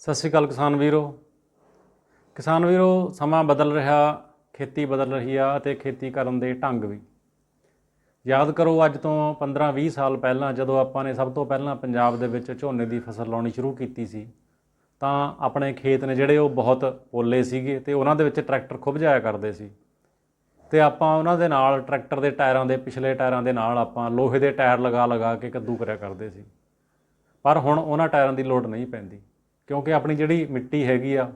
ਸਤਿ ਸ਼੍ਰੀ ਅਕਾਲ ਕਿਸਾਨ ਵੀਰੋ। ਕਿਸਾਨ ਵੀਰੋ, ਸਮਾਂ ਬਦਲ ਰਿਹਾ, ਖੇਤੀ ਬਦਲ ਰਹੀ ਆ ਅਤੇ ਖੇਤੀ ਕਰਨ ਦੇ ਢੰਗ ਵੀ। ਯਾਦ ਕਰੋ, ਅੱਜ ਤੋਂ 15-20 ਸਾਲ ਪਹਿਲਾਂ ਜਦੋਂ ਆਪਾਂ ਨੇ ਸਭ ਤੋਂ ਪਹਿਲਾਂ ਪੰਜਾਬ ਦੇ ਵਿੱਚ ਝੋਨੇ ਦੀ ਫਸਲ ਲਾਉਣੀ ਸ਼ੁਰੂ ਕੀਤੀ ਸੀ, ਤਾਂ ਆਪਣੇ ਖੇਤ ਨੇ ਜਿਹੜੇ ਉਹ ਬਹੁਤ ਪੋਲੇ ਸੀਗੇ ਤੇ ਉਹਨਾਂ ਦੇ ਵਿੱਚ ਟਰੈਕਟਰ ਖੁੱਭ ਜਾਇਆ ਕਰਦੇ ਸੀ। ਤੇ ਆਪਾਂ ਉਹਨਾਂ ਦੇ ਨਾਲ ਟਰੈਕਟਰ ਦੇ ਟਾਇਰਾਂ ਦੇ, ਪਿਛਲੇ ਟਾਇਰਾਂ ਦੇ ਨਾਲ ਆਪਾਂ ਲੋਹੇ ਦੇ ਟਾਇਰ ਲਗਾ ਲਗਾ ਕੇ ਕੱਦੂ ਕਰਿਆ ਕਰਦੇ ਸੀ। ਪਰ ਹੁਣ ਉਹਨਾਂ ਟਾਇਰਾਂ ਦੀ ਲੋੜ ਨਹੀਂ ਪੈਂਦੀ। ਕਿਉਂਕਿ ਆਪਣੀ ਜਿਹੜੀ ਮਿੱਟੀ ਹੈਗੀ ਆ,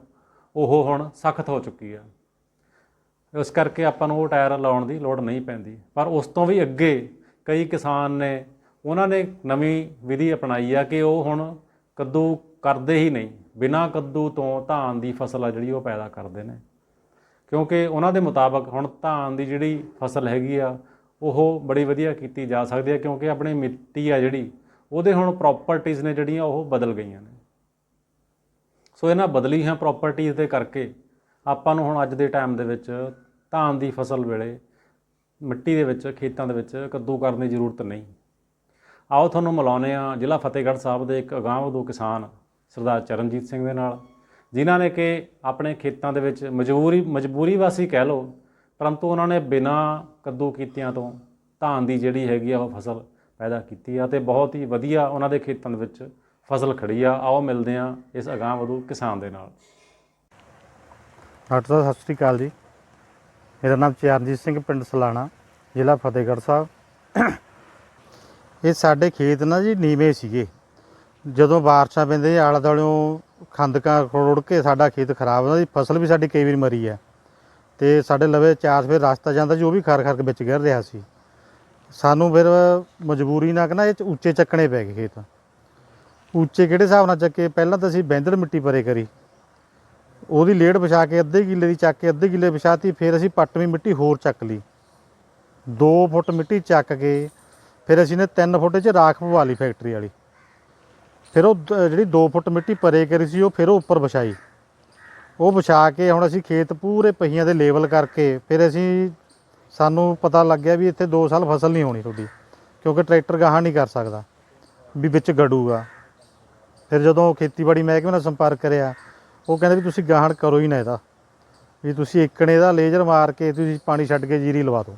ਉਹ ਹੁਣ ਸਖਤ ਹੋ ਚੁੱਕੀ ਆ। ਇਸ ਕਰਕੇ ਆਪਾਂ ਨੂੰ ਉਹ ਟਾਇਰ ਲਾਉਣ ਦੀ ਲੋੜ ਨਹੀਂ ਪੈਂਦੀ। ਪਰ ਉਸ ਤੋਂ ਵੀ ਅੱਗੇ ਕਈ ਕਿਸਾਨ ਨੇ, ਉਹਨਾਂ ਨੇ ਨਵੀਂ ਵਿਧੀ ਅਪਣਾਈ ਆ ਕਿ ਉਹ ਹੁਣ ਕੱਦੂ ਕਰਦੇ ਹੀ ਨਹੀਂ। ਬਿਨਾਂ ਕੱਦੂ ਤੋਂ ਧਾਨ ਦੀ ਫਸਲ ਆ ਜਿਹੜੀ ਉਹ ਪੈਦਾ ਕਰਦੇ ਨੇ। ਕਿਉਂਕਿ ਉਹਨਾਂ ਦੇ ਮੁਤਾਬਕ ਹੁਣ ਧਾਨ ਦੀ ਜਿਹੜੀ ਫਸਲ ਹੈਗੀ ਆ, ਉਹ ਬੜੀ ਵਧੀਆ ਕੀਤੀ ਜਾ ਸਕਦੀ ਹੈ ਕਿਉਂਕਿ ਆਪਣੀ ਮਿੱਟੀ ਆ ਜਿਹੜੀ, ਉਹਦੇ ਹੁਣ ਪ੍ਰੋਪਰਟੀਆਂ ਨੇ ਜਿਹੜੀਆਂ ਉਹ ਬਦਲ ਗਈਆਂ ਨੇ। ਸੋ ਇਹਨਾਂ ਬਦਲੀ ਹੈ ਪ੍ਰੋਪਰਟੀਆਂ ਦੇ ਕਰਕੇ ਆਪਾਂ ਨੂੰ ਹੁਣ ਅੱਜ ਦੇ ਟਾਈਮ ਦੇ ਵਿੱਚ ਧਾਨ ਦੀ ਫਸਲ ਵੇਲੇ ਮਿੱਟੀ ਦੇ ਵਿੱਚ, ਖੇਤਾਂ ਦੇ ਵਿੱਚ ਕੱਦੂ ਕਰਨ ਦੀ ਜ਼ਰੂਰਤ ਨਹੀਂ। ਆਓ ਤੁਹਾਨੂੰ ਮਿਲਾਉਂਦੇ ਆ ਜ਼ਿਲ੍ਹਾ ਫਤਿਹਗੜ੍ਹ ਸਾਹਿਬ ਦੇ ਇੱਕ ਅਗਾਂਹਵਧੂ ਕਿਸਾਨ ਸਰਦਾਰ ਚਰਨਜੀਤ ਸਿੰਘ ਦੇ ਨਾਲ, ਜਿਨ੍ਹਾਂ ਨੇ ਕਿ ਆਪਣੇ ਖੇਤਾਂ ਦੇ ਵਿੱਚ ਮਜਬੂਰੀ ਮਜਬੂਰੀ ਵਾਸੀ ਕਹਿ ਲਓ, ਪਰੰਤੂ ਉਹਨਾਂ ਨੇ ਬਿਨਾਂ ਕੱਦੂ ਕੀਤਿਆਂ ਤੋਂ ਧਾਨ ਦੀ ਜਿਹੜੀ ਹੈਗੀ ਆ ਉਹ ਫਸਲ ਪੈਦਾ ਕੀਤੀ ਆ ਤੇ ਬਹੁਤ ਹੀ ਵਧੀਆ ਉਹਨਾਂ ਦੇ ਖੇਤਾਂ ਦੇ ਵਿੱਚ ਫਸਲ ਖੜੀ ਆ, ਆਓ ਮਿਲਦੇ ਆ ਇਸ ਅਗਾਂਹਵਧੂ ਕਿਸਾਨ ਦੇ ਨਾਲ। ਡਾਕਟਰ ਸਾਹਿਬ, ਸਤਿ ਸ਼੍ਰੀ ਅਕਾਲ ਜੀ। ਮੇਰਾ ਨਾਮ ਚਰਨਜੀਤ ਸਿੰਘ, ਪਿੰਡ ਸਲਾਣਾ, ਜ਼ਿਲ੍ਹਾ ਫਤਿਹਗੜ੍ਹ ਸਾਹਿਬ। ਇਹ ਸਾਡੇ ਖੇਤ ਨਾ ਜੀ ਨੀਵੇਂ ਸੀਗੇ। ਜਦੋਂ ਬਾਰਿਸ਼ਾਂ ਪੈਂਦੇ ਆਲੇ ਦੁਆਲਿਓਂ ਖੰਦਕਾਂ ਖੋੜ ਕੇ ਸਾਡਾ ਖੇਤ ਖਰਾਬ ਹੁੰਦਾ ਜੀ ਫਸਲ ਵੀ ਸਾਡੀ ਕਈ ਵਾਰ ਮਰੀ ਹੈ ਤੇ ਸਾਡੇ ਲਵੇ ਚਾਰ ਫੇਰ ਰਸਤਾ ਜਾਂਦਾ ਜੀ ਉਹ ਵੀ ਖਰ ਖਰ ਕੇ ਵਿੱਚ ਗਿਰ ਰਿਹਾ ਸੀ। ਸਾਨੂੰ ਫਿਰ ਮਜਬੂਰੀ ਨਾਲ ਨਾ ਇਹ ਉੱਚੇ ਚੱਕਣੇ ਪੈ ਗਏ ਖੇਤ। ਉੱਚੇ ਕਿਹੜੇ ਹਿਸਾਬ ਨਾਲ ਚੱਕੇ? ਪਹਿਲਾਂ ਤਾਂ ਅਸੀਂ ਬੈਂਦੜ ਮਿੱਟੀ ਪਰੇ ਕਰੀ। ਉਹਦੀ ਲੇੜ ਵਿਛਾ ਕੇ, ਅੱਧੇ ਕਿੱਲੇ ਦੀ ਚੱਕ ਕੇ, ਅੱਧੇ ਕਿੱਲੇ ਵਿਛਾਤੀ, ਫਿਰ ਅਸੀਂ ਪੱਟਵੀਂ ਮਿੱਟੀ ਹੋਰ ਚੱਕ ਲਈ। 2 ਫੁੱਟ ਮਿੱਟੀ ਚੱਕ ਕੇ, ਫਿਰ ਅਸੀਂ ਨੇ 3 ਫੁੱਟ 'ਚ ਰਾਖ ਪਵਾ ਲਈ ਫੈਕਟਰੀ ਵਾਲੀ। ਫਿਰ ਉਹ ਦ- ਜਿਹੜੀ 2 ਫੁੱਟ ਮਿੱਟੀ ਪਰੇ ਕਰੀ ਸੀ, ਉਹ ਫਿਰ ਉਹ ਉੱਪਰ ਵਿਛਾਈ। ਉਹ ਵਿਛਾ ਕੇ ਹੁਣ ਅਸੀਂ ਖੇਤ ਪੂਰੇ ਪਹੀਆਂ ਦੇ ਲੈਵਲ ਕਰਕੇ, ਫਿਰ ਅਸੀਂ, ਸਾਨੂੰ ਪਤਾ ਲੱਗ ਗਿਆ ਵੀ ਇੱਥੇ 2 ਸਾਲ ਫਸਲ ਨਹੀਂ ਹੋਣੀ ਤੁਹਾਡੀ, ਕਿਉਂਕਿ ਟਰੈਕਟਰ ਗਾਹਾਂ ਨਹੀਂ ਕਰ ਸਕਦਾ, ਵੀ ਵਿੱਚ ਗੜੂਗਾ ਫਿਰ ਜਦੋਂ ਖੇਤੀਬਾੜੀ ਮਹਿਕਮੇ ਨਾਲ ਸੰਪਰਕ ਕਰਿਆ, ਉਹ ਕਹਿੰਦੇ ਵੀ ਤੁਸੀਂ ਗਾਹਣ ਕਰੋ ਹੀ ਨਾ ਇਹਦਾ। ਵੀ ਤੁਸੀਂ ਇੱਕਣੇ ਦਾ ਲੇਜ਼ਰ ਮਾਰ ਕੇ ਤੁਸੀਂ ਪਾਣੀ ਛੱਡ ਕੇ ਜੀਰੀ ਲਵਾ ਦਿਓ।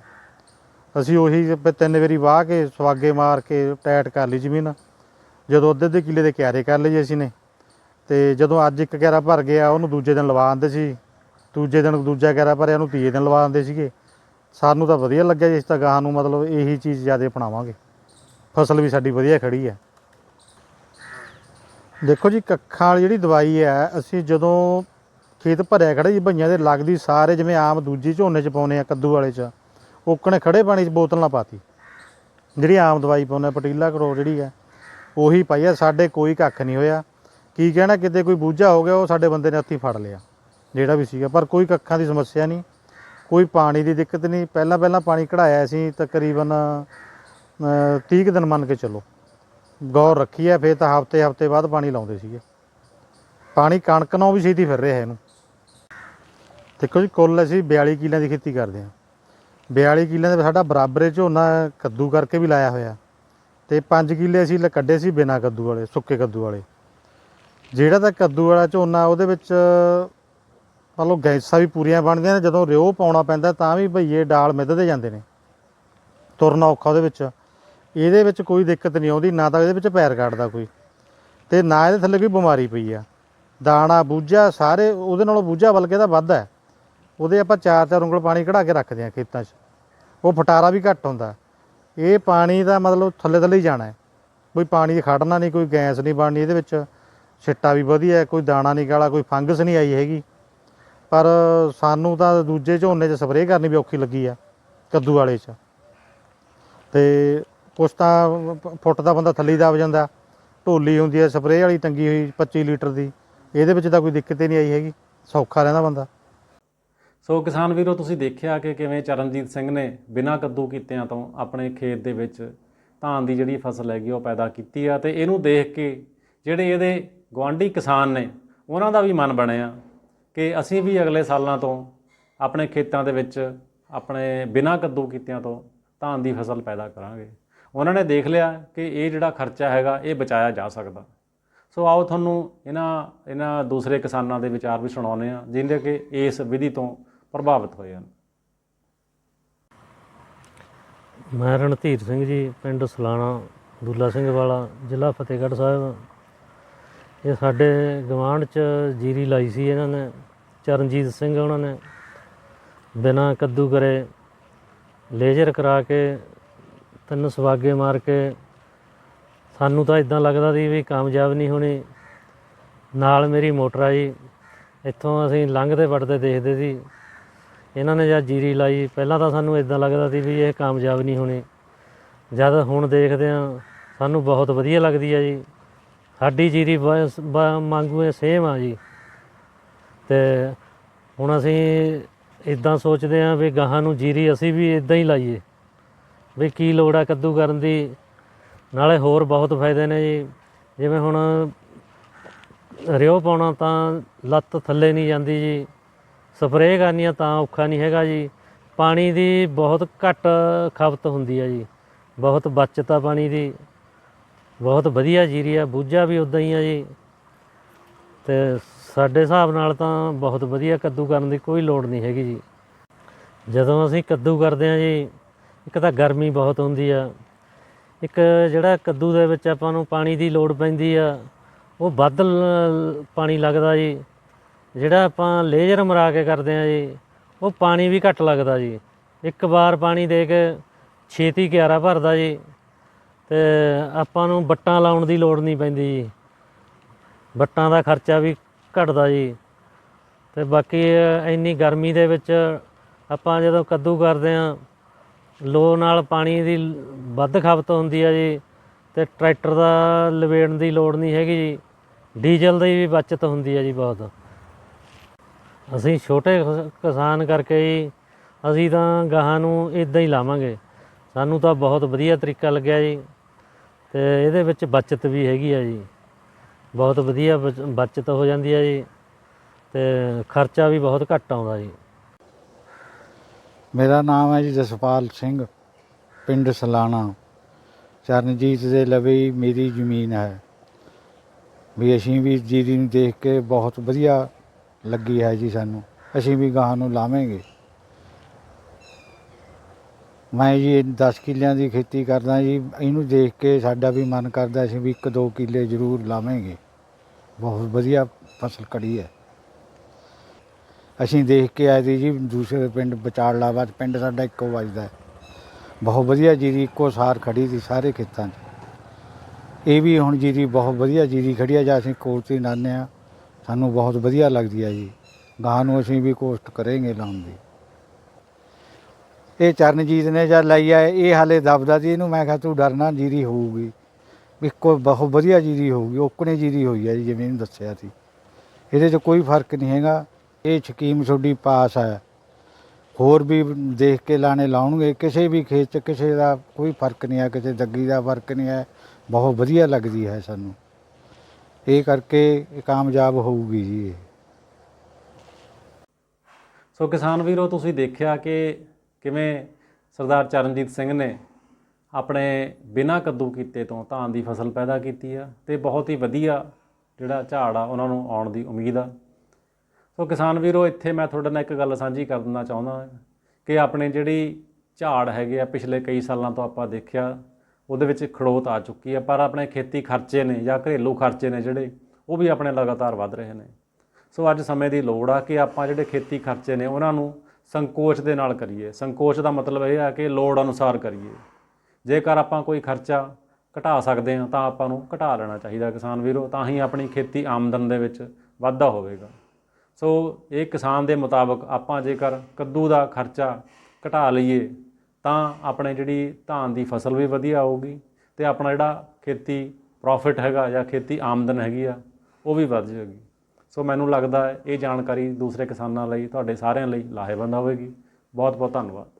ਅਸੀਂ ਉਹੀ ਤਿੰਨ ਵਾਰੀ ਵਾਹ ਕੇ, ਸਵਾਗੇ ਮਾਰ ਕੇ ਟਾਈਟ ਕਰ ਲਈ ਜ਼ਮੀਨ। ਜਦੋਂ ਅੱਧੇ ਅੱਧੇ ਕਿੱਲੇ ਦੇ ਕਿਆਰੇ ਕਰ ਲਏ ਅਸੀਂ ਨੇ। ਤੇ ਜਦੋਂ ਅੱਜ ਇੱਕ ਕਿਆਰਾ ਭਰ ਗਿਆ, ਉਹਨੂੰ ਦੂਜੇ ਦਿਨ ਲਵਾ ਦਿੰਦੇ ਸੀ। ਦੂਜੇ ਦਿਨ ਦੂਜਾ ਕਿਆਰਾ ਭਰਿਆ, ਉਹਨੂੰ ਤੀਜੇ ਦਿਨ ਲਵਾ ਦਿੰਦੇ ਸੀਗੇ। ਸਾਨੂੰ ਤਾਂ ਵਧੀਆ ਲੱਗਿਆ ਜੀ, ਇਸ ਤਾਂ ਗਾਹਾਂ ਨੂੰ ਮਤਲਬ ਇਹੀ ਚੀਜ਼ ਜ਼ਿਆਦਾ ਅਪਣਾਵਾਂਗੇ। ਫਸਲ ਵੀ ਸਾਡੀ ਵਧੀਆ ਖੜੀ ਹੈ। ਦੇਖੋ ਜੀ ਕੱਖਾਂ ਵਾਲੀ ਜਿਹੜੀ ਦਵਾਈ ਹੈ ਅਸੀਂ ਜਦੋਂ ਖੇਤ ਭਰਿਆ ਖੜਾ ਜੀ ਭਈਆਂ ਦੇ ਲੱਗਦੀ ਸਾਰੇ ਜਿਵੇਂ ਆਮ ਦੂਜੀ ਝੋਨੇ ਚ ਪਾਉਨੇ ਆ ਕੱਦੂ ਵਾਲੇ ਚ ਓਕਣੇ ਖੜੇ ਪਾਣੀ ਚ ਬੋਤਲ ਨਾ ਪਾਤੀ। ਜਿਹੜੀ ਆਮ ਦਵਾਈ ਪਾਉਨੇ ਆ ਪਟੀਲਾ ਕਰੋ ਜਿਹੜੀ ਹੈ ਉਹੀ ਪਾਈ ਆ ਸਾਡੇ ਕੋਈ ਕੱਖ ਨਹੀਂ ਹੋਇਆ। ਕੀ ਕਹਿਣਾ ਕਿਤੇ ਕੋਈ ਬੂਝਾ ਹੋ ਗਿਆ ਉਹ ਸਾਡੇ ਬੰਦੇ ਨੇ ਹੱਥੀ ਫੜ ਲਿਆ ਜਿਹੜਾ ਵੀ ਸੀਗਾ। ਪਰ ਕੋਈ ਕੱਖਾਂ ਦੀ ਸਮੱਸਿਆ ਨਹੀਂ ਕੋਈ ਪਾਣੀ ਦੀ ਦਿੱਕਤ ਨਹੀਂ। ਪਹਿਲਾਂ ਪਹਿਲਾਂ ਪਾਣੀ ਕਢਾਇਆ ਸੀ ਤਕਰੀਬਨ ਅ, 30 ਕੁ ਦਿਨ ਮੰਨ ਕੇ ਚੱਲੋ। ਗੌਰ ਰੱਖੀ ਹੈ, ਫੇਰ ਤਾਂ ਹਫ਼ਤੇ ਹਫ਼ਤੇ ਬਾਅਦ ਪਾਣੀ ਲਾਉਂਦੇ ਸੀਗੇ। ਪਾਣੀ ਕਣਕ ਨਾਲ ਵੀ ਛੇਤੀ ਫਿਰ ਰਿਹਾ ਇਹਨੂੰ। ਦੇਖੋ ਜੀ, ਕੁੱਲ ਅਸੀਂ 42 ਕਿੱਲਿਆਂ ਦੀ ਖੇਤੀ ਕਰਦੇ ਹਾਂ। 42 ਕਿੱਲਿਆਂ ਦੇ ਸਾਡਾ ਬਰਾਬਰੇ ਝੋਨਾ ਕੱਦੂ ਕਰਕੇ ਵੀ ਲਾਇਆ ਹੋਇਆ। ਤੇ 5 ਕਿੱਲੇ ਅਸੀਂ ਕੱਢੇ ਸੀ ਬਿਨਾ ਕੱਦੂ ਵਾਲੇ, ਸੁੱਕੇ ਕੱਦੂ ਵਾਲੇ। ਜਿਹੜਾ ਤਾਂ ਕੱਦੂ ਵਾਲਾ ਝੋਨਾ, ਉਹਦੇ ਵਿੱਚ ਮੰਨ ਲਓ ਗੈਸਾਂ ਵੀ ਪੂਰੀਆਂ ਬਣਦੀਆਂ ਨੇ, ਜਦੋਂ ਰਿਓ ਪਾਉਣਾ ਪੈਂਦਾ, ਤਾਂ ਵੀ ਭਈਏ ਡਾਲ ਮਿੱਧਦੇ ਜਾਂਦੇ ਨੇ। ਤੁਰਨਾ ਔਖਾ ਉਹਦੇ ਵਿੱਚ। ਇਹਦੇ ਵਿੱਚ ਕੋਈ ਦਿੱਕਤ ਨਹੀਂ ਆਉਂਦੀ, ਨਾ ਤਾਂ ਇਹਦੇ ਵਿੱਚ ਪੈਰ ਕੱਢਦਾ ਕੋਈ। ਤੇ ਨਾ ਇਹਦੇ ਥੱਲੇ ਕੋਈ ਬਿਮਾਰੀ ਪਈ ਆ। ਦਾਣਾ, ਬੂਝਾ, ਸਾਰੇ ਉਹਦੇ ਨਾਲੋਂ ਬੂਝਾ ਬਲਕਿ ਤਾਂ ਵੱਧ ਹੈ ਉਹਦੇ ਆਪਾਂ ਚਾਰ ਚਾਰ ਉਂਗਲ ਪਾਣੀ ਕਢਾ ਕੇ ਰੱਖਦੇ ਆ ਖੇਤਾਂ 'ਚ। ਉਹ ਫਟਾਰਾ ਵੀ ਘੱਟ ਹੁੰਦਾ। ਇਹ ਪਾਣੀ ਦਾ ਮਤਲਬ ਥੱਲੇ ਥੱਲੇ ਹੀ ਜਾਣਾ ਹੈ। ਕੋਈ ਪਾਣੀ ਖੜਨਾ ਨਹੀਂ, ਕੋਈ ਗੈਸ ਨਹੀਂ ਬਣਨੀ ਇਹਦੇ ਵਿੱਚ। ਛਿੱਟਾ ਵੀ ਵਧੀਆ ਕੋਈ ਦਾਣਾ ਨਹੀਂ ਕਾਲਾ ਕੋਈ ਫੰਗਸ ਨਹੀਂ ਆਈ ਹੈਗੀ। ਪਰ ਸਾਨੂੰ ਤਾਂ ਦੂਜੇ ਝੋਨੇ 'ਚ ਸਪਰੇਅ ਕਰਨੀ ਵੀ ਔਖੀ ਲੱਗੀ ਆ, ਕੱਦੂ ਵਾਲੇ 'ਚ। ਤੇ ਕੁਛ ਤਾਂ ਫੁੱਟ ਦਾ ਬੰਦਾ ਥੱਲੇ ਹੀ ਦਬ ਜਾਂਦਾ, ਢੋਲੀ ਹੁੰਦੀ ਹੈ, ਸਪਰੇਅ ਵਾਲੀ ਟੰਗੀ ਹੋਈ 25 ਲੀਟਰ ਦੀ, ਇਹਦੇ ਵਿੱਚ ਤਾਂ ਕੋਈ ਦਿੱਕਤ ਹੀ ਨਹੀਂ ਆਈ ਹੈਗੀ, ਸੌਖਾ ਰਹਿੰਦਾ ਬੰਦਾ। ਸੋ ਕਿਸਾਨ ਵੀਰੋ, ਤੁਸੀਂ ਦੇਖਿਆ ਕਿ ਕਿਵੇਂ ਚਰਨਜੀਤ ਸਿੰਘ ਨੇ ਬਿਨਾਂ ਕੱਦੂ ਕੀਤਿਆਂ ਤੋਂ ਆਪਣੇ ਖੇਤ ਦੇ ਵਿੱਚ ਧਾਨ ਦੀ ਜਿਹੜੀ ਫਸਲ ਹੈਗੀ ਉਹ ਪੈਦਾ ਕੀਤੀ ਆ ਤੇ ਇਹਨੂੰ ਦੇਖ ਕੇ ਜਿਹੜੇ ਇਹਦੇ ਗਵਾਂਢੀ ਕਿਸਾਨ ਨੇ, ਉਹਨਾਂ ਦਾ ਵੀ ਮਨ ਬਣਿਆ ਕਿ ਅਸੀਂ ਵੀ ਅਗਲੇ ਸਾਲਾਂ ਤੋਂ ਆਪਣੇ ਖੇਤਾਂ ਦੇ ਵਿੱਚ ਆਪਣੇ ਬਿਨਾਂ ਕੱਦੂ ਕੀਤਿਆਂ ਤੋਂ ਧਾਨ ਦੀ ਫਸਲ ਪੈਦਾ ਕਰਾਂਗੇ। ਉਹਨਾਂ ਨੇ ਦੇਖ ਲਿਆ ਕਿ ਇਹ ਜਿਹੜਾ ਖਰਚਾ ਹੈਗਾ, ਇਹ ਬਚਾਇਆ ਜਾ ਸਕਦਾ। ਸੋ ਆਓ ਤੁਹਾਨੂੰ ਇਹਨਾਂ ਇਹਨਾਂ ਦੂਸਰੇ ਕਿਸਾਨਾਂ ਦੇ ਵਿਚਾਰ ਵੀ ਸੁਣਾਉਂਦੇ ਆ ਜਿਨ੍ਹਾਂ ਕਿ ਇਸ ਵਿਧੀ ਤੋਂ ਪ੍ਰਭਾਵਿਤ ਹੋਏ ਹਨ। ਮੈਂ ਰਣਧੀਰ ਸਿੰਘ ਜੀ, ਪਿੰਡ ਸਲਾਣਾ, ਦੁੱਲਾ ਸਿੰਘ ਵਾਲਾ, ਜ਼ਿਲ੍ਹਾ ਫਤਿਹਗੜ੍ਹ ਸਾਹਿਬ। ਇਹ ਸਾਡੇ ਗਵਾਂਢ ਚ ਜੀਰੀ ਲਾਈ ਸੀ ਇਹਨਾਂ ਨੇ, ਚਰਨਜੀਤ ਸਿੰਘ ਉਹਨਾਂ ਨੇ। ਬਿਨਾਂ ਕੱਦੂ ਕਰੇ ਲੇਜ਼ਰ ਕਰਾ ਕੇ ਤਿੰਨ ਸਵਾਗੇ ਮਾਰ ਕੇ ਸਾਨੂੰ ਤਾਂ ਇਦਾਂ ਲੱਗਦਾ ਸੀ ਵੀ ਕਾਮਯਾਬ ਨਹੀਂ ਹੋਣੀ। ਨਾਲ ਮੇਰੀ ਮੋਟਰ ਆ ਜੀ ਇੱਥੋਂ ਅਸੀਂ ਲੰਘਦੇ ਵੜਦੇ ਦੇਖਦੇ ਸੀ। ਇਹਨਾਂ ਨੇ ਜਦ ਜੀਰੀ ਲਾਈ, ਪਹਿਲਾਂ ਤਾਂ ਸਾਨੂੰ ਇਦਾਂ ਲੱਗਦਾ ਸੀ ਵੀ ਇਹ ਕਾਮਯਾਬ ਨਹੀਂ ਹੋਣੀ। ਜਦ ਹੁਣ ਦੇਖਦੇ ਆ ਸਾਨੂੰ ਬਹੁਤ ਵਧੀਆ ਲੱਗਦੀ ਆ ਜੀ। ਸਾਡੀ ਜੀਰੀ ਬਸ- ਸੇਮ ਆ ਜੀ। ਤੇ ਹੁਣ ਅਸੀਂ ਇਦਾਂ ਸੋਚਦੇ ਆ ਵੀ ਗਾਹਾਂ ਨੂੰ ਜੀਰੀ ਅਸੀਂ ਵੀ ਇਦਾਂ ਹੀ ਲਾਈਏ। ਵੀ ਕੀ ਲੋੜ ਆ ਕੱਦੂ ਕਰਨ ਦੀ? ਨਾਲੇ ਹੋਰ ਬਹੁਤ ਫਾਇਦੇ ਨੇ ਜੀ। ਜਿਵੇਂ ਹੁਣ ਰਿਓ ਪਾਉਣਾ ਤਾਂ ਲੱਤ ਥੱਲੇ ਨਹੀਂ ਜਾਂਦੀ ਜੀ। ਸਪਰੇਅ ਕਰਨੀ ਆ ਤਾਂ ਔਖਾ ਨਹੀਂ ਹੈਗਾ ਜੀ। ਪਾਣੀ ਦੀ ਬਹੁਤ ਘੱਟ ਖਪਤ ਹੁੰਦੀ ਆ ਜੀ। ਬਹੁਤ ਬਚਤ ਆ ਪਾਣੀ ਦੀ। ਬਹੁਤ ਵਧੀਆ ਜੀਰੀ ਆ, ਬੂਝਾ ਵੀ ਉਦਾਂ ਹੀ ਆ ਜੀ। ਤੇ ਸਾਡੇ ਹਿਸਾਬ ਨਾਲ ਤਾਂ ਬਹੁਤ ਵਧੀਆ ਕੱਦੂ ਕਰਨ ਦੀ ਕੋਈ ਲੋੜ ਨਹੀਂ ਹੈਗੀ ਜੀ। ਜਦੋਂ ਅਸੀਂ ਕੱਦੂ ਕਰਦੇ ਆ ਜੀ ਇੱਕ ਤਾਂ ਗਰਮੀ ਬਹੁਤ ਹੁੰਦੀ ਆ। ਇੱਕ ਜਿਹੜਾ ਕੱਦੂ ਦੇ ਵਿੱਚ ਆਪਾਂ ਨੂੰ ਪਾਣੀ ਦੀ ਲੋੜ ਪੈਂਦੀ ਆ, ਉਹ ਵੱਧ ਪਾਣੀ ਲੱਗਦਾ ਜੀ। ਜਿਹੜਾ ਆਪਾਂ ਲੇਜ਼ਰ ਮਰਾ ਕੇ ਕਰਦੇ ਆ ਜੀ, ਉਹ ਪਾਣੀ ਵੀ ਘੱਟ ਲੱਗਦਾ ਜੀ। ਇੱਕ ਵਾਰ ਪਾਣੀ ਦੇ ਕੇ ਛੇਤੀ ਕਿਆਰਾ ਭਰਦਾ ਜੀ ਤੇ ਆਪਾਂ ਨੂੰ ਬੱਟਾਂ ਲਾਉਣ ਦੀ ਲੋੜ ਨਹੀਂ ਪੈਂਦੀ ਜੀ। ਬੱਟਾਂ ਦਾ ਖਰਚਾ ਵੀ ਘਟਦਾ ਜੀ। ਤੇ ਬਾਕੀ ਇੰਨੀ ਗਰਮੀ ਦੇ ਵਿੱਚ ਆਪਾਂ ਜਦੋਂ ਕੱਦੂ ਕਰਦੇ ਆ ਲੋ ਨਾਲ ਪਾਣੀ ਦੀ ਲ- ਵੱਧ ਖਪਤ ਹੁੰਦੀ ਆ ਜੀ ਤੇ ਟਰੈਕਟਰ ਦਾ ਲਵੇੜਨ ਦੀ ਲੋੜ ਨਹੀਂ ਹੈਗੀ ਜੀ। ਡੀਜ਼ਲ ਦੀ ਵੀ ਬਚਤ ਹੁੰਦੀ ਹੈ ਜੀ ਬਹੁਤ। ਅਸੀਂ ਛੋਟੇ ਕਿਸਾਨ ਕਰਕੇ ਜੀ, ਅਸੀਂ ਤਾਂ ਗਾਹਾਂ ਨੂੰ ਇਦਾਂ ਹੀ ਲਾਵਾਂਗੇ। ਸਾਨੂੰ ਤਾਂ ਬਹੁਤ ਵਧੀਆ ਤਰੀਕਾ ਲੱਗਿਆ ਜੀ ਤੇ ਇਹਦੇ ਵਿੱਚ ਬਚਤ ਵੀ ਹੈਗੀ ਆ ਜੀ। ਬਹੁਤ ਵਧੀਆ ਬਚ- ਬਚਤ ਹੋ ਜਾਂਦੀ ਹੈ ਜੀ ਤੇ ਖਰਚਾ ਵੀ ਬਹੁਤ ਘੱਟ ਆਉਂਦਾ ਜੀ। ਮੇਰਾ ਨਾਮ ਹੈ ਜੀ ਜਸਪਾਲ ਸਿੰਘ, ਪਿੰਡ ਸਲਾਣਾ। ਚਰਨਜੀਤ ਦੇ ਲਵੇ ਮੇਰੀ ਜ਼ਮੀਨ ਹੈ। ਵੀ ਅਸੀਂ ਵੀ ਜੀਰੀ ਨੂੰ ਦੇਖ ਕੇ ਬਹੁਤ ਵਧੀਆ ਲੱਗੀ ਹੈ ਜੀ ਸਾਨੂੰ। ਅਸੀਂ ਵੀ ਗਾਹਾਂ ਨੂੰ ਲਾਵਾਂਗੇ। ਮੈਂ ਜੀ 10 ਕਿੱਲਿਆਂ ਦੀ ਖੇਤੀ ਕਰਦਾ ਜੀ। ਇਹਨੂੰ ਦੇਖ ਕੇ ਸਾਡਾ ਵੀ ਮਨ ਕਰਦਾ ਅਸੀਂ ਵੀ ਇੱਕ ਦੋ ਕਿੱਲੇ ਜ਼ਰੂਰ ਲਾਵਾਂਗੇ। ਬਹੁਤ ਵਧੀਆ ਫਸਲ ਕੜੀ ਹੈ। ਅਸੀਂ ਦੇਖ ਕੇ ਆਏ ਸੀ ਜੀ, ਦੂਸਰੇ ਪਿੰਡ ਵਿਚਾਰਲਾਬਾਦ ਪਿੰਡ ਸਾਡਾ ਇੱਕੋ ਵੱਜਦਾ ਹੈ। ਬਹੁਤ ਵਧੀਆ ਜੀਰੀ, ਇੱਕੋ ਸਾਰ ਖੜੀ ਸੀ ਸਾਰੇ ਖੇਤਾਂ 'ਚ। ਇਹ ਵੀ ਹੁਣ ਜੀਰੀ ਬਹੁਤ ਵਧੀਆ ਜੀਰੀ ਖੜੀ ਆ, ਜਾਂ ਅਸੀਂ ਕੋਸ਼ਟ ਲਾਉਂਦੇ ਆ, ਸਾਨੂੰ ਬਹੁਤ ਵਧੀਆ ਲੱਗਦੀ ਆ ਜੀ। ਗਾਂ ਨੂੰ ਅਸੀਂ ਵੀ ਕੋਸ਼ਟ ਕਰਾਂਗੇ ਲਾਉਣ ਦੀ। ਇਹ ਚਰਨਜੀਤ ਨੇ ਜਦ ਲਈ ਆ, ਇਹ ਹਾਲੇ ਦਬਦਾ ਸੀ ਇਹਨੂੰ, ਮੈਂ ਕਿਹਾ ਤੂੰ ਡਰਨਾ, ਜੀਰੀ ਹੋਊਗੀ। ਇੱਕੋ ਬਹੁਤ ਵਧੀਆ ਜੀਰੀ ਹੋਊਗੀ, ਓਕਣੇ ਜੀਰੀ ਹੋਈ ਆ ਜੀ, ਜਿਵੇਂ ਇਹਨੂੰ ਦੱਸਿਆ ਸੀ। ਇਹਦੇ 'ਚ ਕੋਈ ਫ਼ਰਕ ਨਹੀਂ ਹੈਗਾ। ਇਹ ਸਕੀਮ ਤੁਹਾਡੀ ਪਾਸ ਹੈ। ਹੋਰ ਵੀ ਦੇਖ ਕੇ ਲਾਣੇ ਲਾਉਣਗੇ। ਕਿਸੇ ਵੀ ਖੇਤ 'ਚ ਕਿਸੇ ਦਾ ਕੋਈ ਫ਼ਰਕ ਨਹੀਂ ਹੈ, ਕਿਸੇ ਦੱਗੀ ਦਾ ਫ਼ਰਕ ਨਹੀਂ ਹੈ। ਬਹੁਤ ਵਧੀਆ ਲੱਗਦੀ ਹੈ ਸਾਨੂੰ। ਇਹ ਕਰਕੇ ਇਹ ਕਾਮਯਾਬ ਹੋਊਗੀ ਜੀ ਇਹ। ਸੋ ਕਿਸਾਨ ਵੀਰੋ, ਤੁਸੀਂ ਦੇਖਿਆ ਕਿ ਕਿਵੇਂ ਸਰਦਾਰ ਚਰਨਜੀਤ ਸਿੰਘ ਨੇ ਆਪਣੇ ਬਿਨਾਂ ਕੱਦੂ ਕੀਤੇ ਤੋਂ ਧਾਨ ਦੀ ਫਸਲ ਪੈਦਾ ਕੀਤੀ ਆ ਤੇ ਬਹੁਤ ਹੀ ਵਧੀਆ ਜਿਹੜਾ ਝਾੜ ਆ, ਉਹਨਾਂ ਨੂੰ ਆਉਣ ਦੀ ਉਮੀਦ ਆ। ਸੋ ਕਿਸਾਨ ਵੀਰੋ, ਇੱਥੇ ਮੈਂ ਤੁਹਾਡੇ ਨਾਲ ਇੱਕ ਗੱਲ ਸਾਂਝੀ ਕਰ ਦੇਣਾ ਚਾਹੁੰਦਾ ਕਿ ਆਪਣੇ ਜਿਹੜੀ ਝਾੜ ਹੈਗੇ ਆ, ਪਿਛਲੇ ਕਈ ਸਾਲਾਂ ਤੋਂ ਆਪਾਂ ਦੇਖਿਆ, ਉਹਦੇ ਵਿੱਚ ਖੜੋਤ ਆ ਚੁੱਕੀ ਹੈ ਪਰ ਆਪਣੇ ਖੇਤੀ ਖਰਚੇ ਨੇ ਜਾਂ ਘਰੇਲੂ ਖਰਚੇ ਨੇ ਜਿਹੜੇ, ਉਹ ਵੀ ਆਪਣੇ ਲਗਾਤਾਰ ਵੱਧ ਰਹੇ ਨੇ। ਸੋ ਅੱਜ ਸਮੇਂ ਦੀ ਲੋੜ ਆ ਕਿ ਆਪਾਂ ਜਿਹੜੇ ਖੇਤੀ ਖਰਚੇ ਨੇ, ਉਹਨਾਂ ਨੂੰ ਸੰਕੋਚ ਦੇ ਨਾਲ ਕਰੀਏ। ਸੰਕੋਚ ਦਾ ਮਤਲਬ ਇਹ ਆ ਕਿ ਲੋੜ ਅਨੁਸਾਰ ਕਰੀਏ। ਜੇਕਰ ਆਪਾਂ ਕੋਈ ਖਰਚਾ ਘਟਾ ਸਕਦੇ ਹਾਂ, ਤਾਂ ਆਪਾਂ ਨੂੰ ਘਟਾ ਲੈਣਾ ਚਾਹੀਦਾ ਕਿਸਾਨ ਵੀਰੋ, ਤਾਂ ਹੀ ਆਪਣੀ ਖੇਤੀ ਆਮਦਨ ਦੇ ਵਿੱਚ ਵਾਧਾ ਹੋਵੇਗਾ। ਸੋ ਇਹ ਕਿਸਾਨ ਦੇ ਮੁਤਾਬਕ ਆਪਾਂ ਜੇਕਰ ਕੱਦੂ ਦਾ ਖਰਚਾ ਘਟਾ ਲਈਏ, ਤਾਂ ਆਪਣੇ ਜਿਹੜੀ ਧਾਨ ਦੀ ਫਸਲ ਵੀ ਵਧੀਆ ਆਊਗੀ ਤੇ ਆਪਣਾ ਜਿਹੜਾ ਖੇਤੀ ਪ੍ਰੋਫਿਟ ਹੈਗਾ ਜਾਂ ਖੇਤੀ ਆਮਦਨ ਹੈਗੀ ਆ, ਉਹ ਵੀ ਵੱਧ ਜਾਏਗੀ। ਸੋ ਮੈਨੂੰ ਲੱਗਦਾ ਇਹ ਜਾਣਕਾਰੀ ਦੂਸਰੇ ਕਿਸਾਨਾਂ ਲਈ, ਤੁਹਾਡੇ ਸਾਰਿਆਂ ਲਈ ਲਾਹੇਵੰਦ ਹੋਵੇਗੀ। ਬਹੁਤ ਬਹੁਤ ਧੰਨਵਾਦ।